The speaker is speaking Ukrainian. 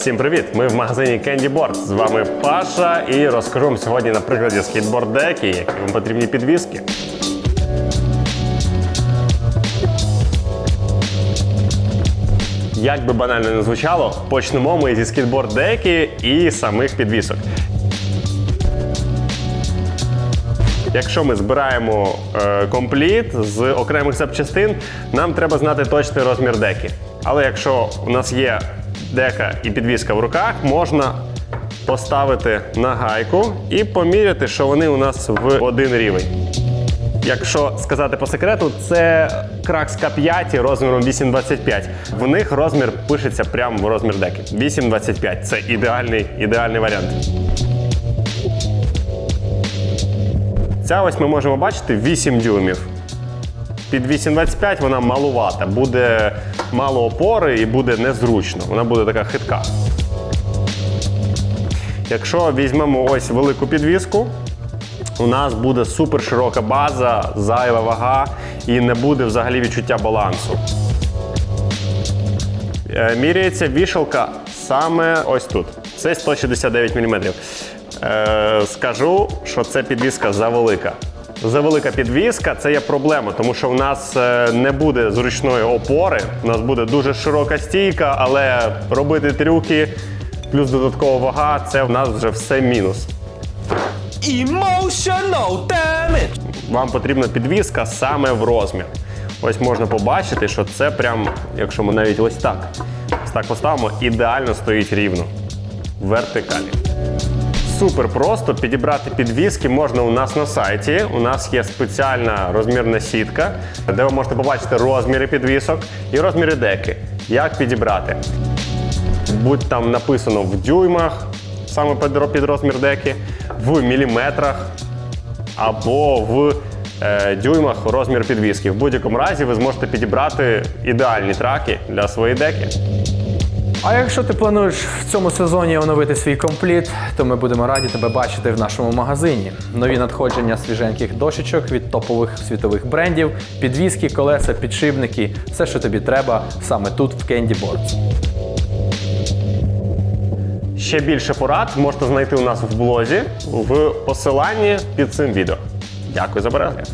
Всім привіт! Ми в магазині Candy Board. З вами Паша і розкажу вам сьогодні на прикладі скейтборд деки, які вам потрібні підвіски. Як би банально не звучало, почнемо ми зі скейтборд деки і самих підвісок. Якщо ми збираємо е, компліт з окремих запчастин, нам треба знати точний розмір деки. Але якщо у нас є дека і підвіска в руках, можна поставити на гайку і поміряти, що вони у нас в один рівень. Якщо сказати по секрету, це кракс К5 розміром 8,25. В них розмір пишеться прямо в розмір деки. 8,25 це ідеальний, ідеальний варіант. Ця ось ми можемо бачити 8 дюймів. Під 8,25 вона малувата, буде мало опори і буде незручно. Вона буде така хитка. Якщо візьмемо ось велику підвіску, у нас буде супер широка база, зайва вага і не буде взагалі відчуття балансу. Е, Міряється вішалка саме ось тут. Це 169 мм. Е, скажу, що це підвіска завелика. Завелика підвіска це є проблема, тому що в нас е, не буде зручної опори, у нас буде дуже широка стійка, але робити трюки плюс додаткова вага це в нас вже все мінус. Emotional damage. Вам потрібна підвіска саме в розмір. Ось можна побачити, що це прям, якщо ми навіть ось так, ось так поставимо, ідеально стоїть рівно. Вертикалі. Супер просто підібрати підвіски можна у нас на сайті. У нас є спеціальна розмірна сітка, де ви можете побачити розміри підвісок і розміри деки. Як підібрати? Будь там написано в дюймах, саме під розмір деки, в міліметрах або в е, дюймах розмір підвіски. В будь-якому разі ви зможете підібрати ідеальні траки для своєї деки. А якщо ти плануєш в цьому сезоні оновити свій компліт, то ми будемо раді тебе бачити в нашому магазині. Нові надходження свіженьких дощечок від топових світових брендів, підвіски, колеса, підшипники, все, що тобі треба, саме тут в Candy Boards. Ще більше порад можете знайти у нас в блозі в посиланні під цим відео. Дякую за перегляд.